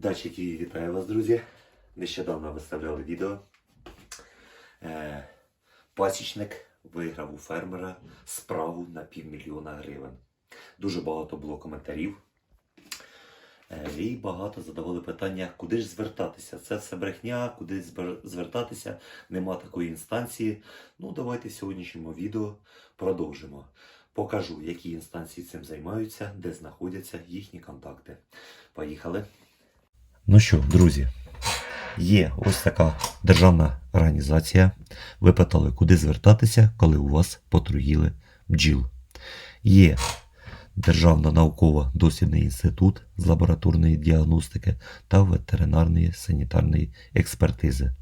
Датчики вітаю вас, друзі. Нещодавно виставляли відео. Е, пасічник виграв у фермера справу на півмільйона гривень. Дуже багато було коментарів. Е, і багато задавали питання, куди ж звертатися. Це все брехня, куди звертатися, нема такої інстанції. Ну, давайте в сьогоднішньому відео продовжимо. Покажу, які інстанції цим займаються, де знаходяться їхні контакти. Поїхали. Ну що, друзі, є ось така державна організація. Ви питали, куди звертатися, коли у вас потруїли бджіл. Є Державна науково-дослідний інститут з лабораторної діагностики та ветеринарної санітарної експертизи.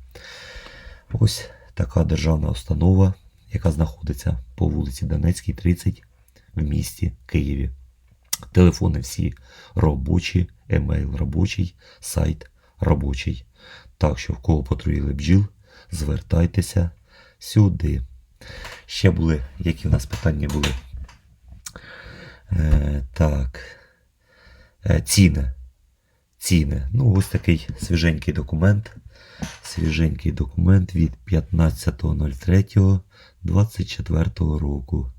Ось така державна установа, яка знаходиться по вулиці Донецькій, 30 в місті Києві. Телефони всі робочі, емейл робочий, сайт робочий. Так що в кого потруїли бджіл, звертайтеся сюди. Ще були, які в нас питання були. Е, так. Е, ціни. Ціни. Ну, ось такий свіженький документ. Свіженький документ від 15.03.24 року.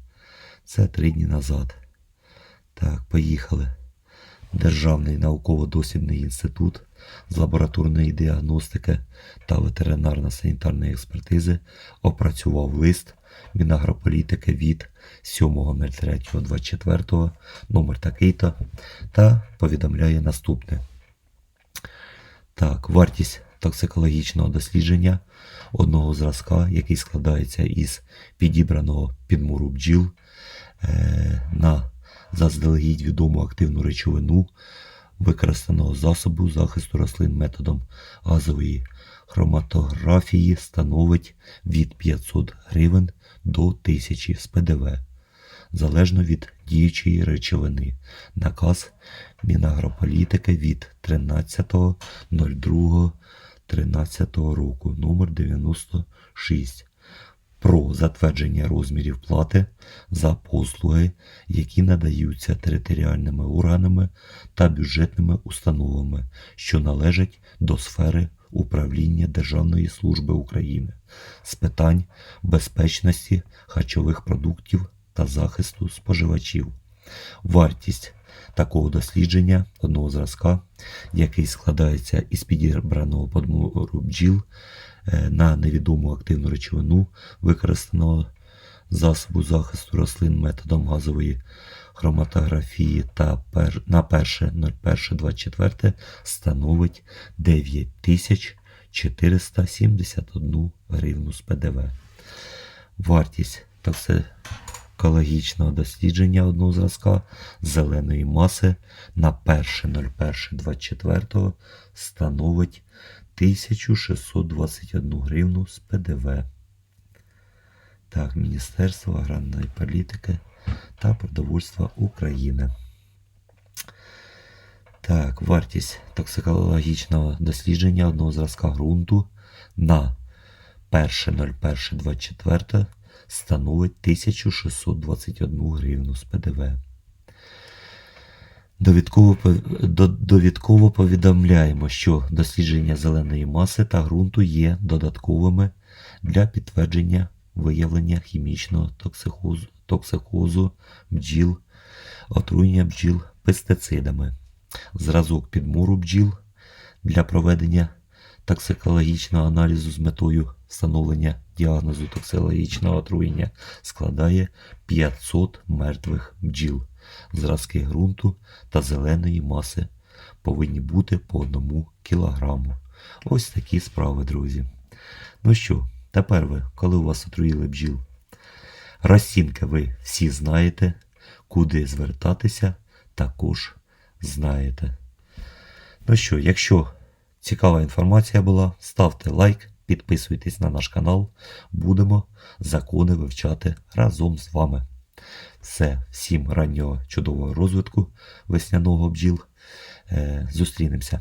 Це три дні назад. Так, поїхали. Державний науково-дослідний інститут з лабораторної діагностики та ветеринарно-санітарної експертизи опрацював лист Мінагрополітики від 7.03.24 номер такий-то та повідомляє наступне. Так, вартість токсикологічного дослідження одного зразка, який складається із підібраного підмуру бджіл е, на заздалегідь відому активну речовину використаного засобу захисту рослин методом газової хроматографії становить від 500 гривень до 1000 з ПДВ, залежно від діючої речовини. Наказ Мінагрополітики від 13.02.13 року номер 96 про затвердження розмірів плати за послуги, які надаються територіальними органами та бюджетними установами, що належать до сфери управління Державної служби України з питань безпечності харчових продуктів та захисту споживачів. Вартість такого дослідження одного зразка, який складається із підібраного подмуру бджіл на невідому активну речовину, використаного засобу захисту рослин методом газової хроматографії та пер... на 1.01.24 становить 9471 гривну з ПДВ. Вартість токсикологічного дослідження одного зразка зеленої маси на 1.01.24 становить 1621 гривну з ПДВ. Так, Міністерство аграрної політики та продовольства України. Так, вартість токсикологічного дослідження одного зразка ґрунту на 1.01.24 становить 1621 гривну з ПДВ. Довідково, повідомляємо, що дослідження зеленої маси та ґрунту є додатковими для підтвердження виявлення хімічного токсихозу, токсихозу бджіл, отруєння бджіл пестицидами, зразок підмуру бджіл для проведення токсикологічного аналізу з метою встановлення діагнозу токсикологічного отруєння складає 500 мертвих бджіл. Зразки ґрунту та зеленої маси повинні бути по одному кілограму. Ось такі справи, друзі. Ну що, тепер ви, коли у вас отруїли бджіл, розцінки ви всі знаєте, куди звертатися, також знаєте. Ну що, якщо цікава інформація була, ставте лайк, підписуйтесь на наш канал. Будемо закони вивчати разом з вами. Все, всім раннього чудового розвитку весняного бджіл. Е, Зустрінемося.